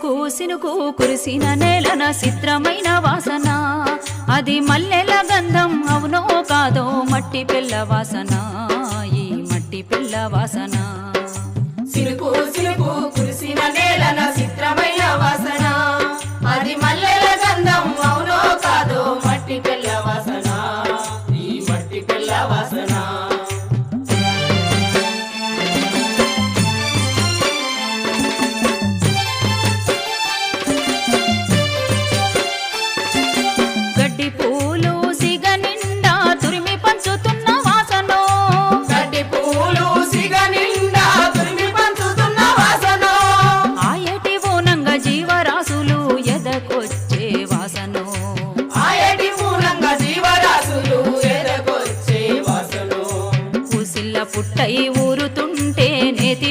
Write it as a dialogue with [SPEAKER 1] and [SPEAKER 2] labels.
[SPEAKER 1] సినుకు సినుకు కురిసిన నేలన చిత్రమైన వాసన. అది మల్లెల గంధం అవునో కాదో మట్టి పిల్ల వాసన. ఈ మట్టి పిల్ల వాసన.
[SPEAKER 2] సినుకు ఆయటి ఊనంగ జీవరాశులు ఎదకొచ్చే వాసనో. ఆయటి ఊనంగ పుట్టై ఊరుతుంటే నేతి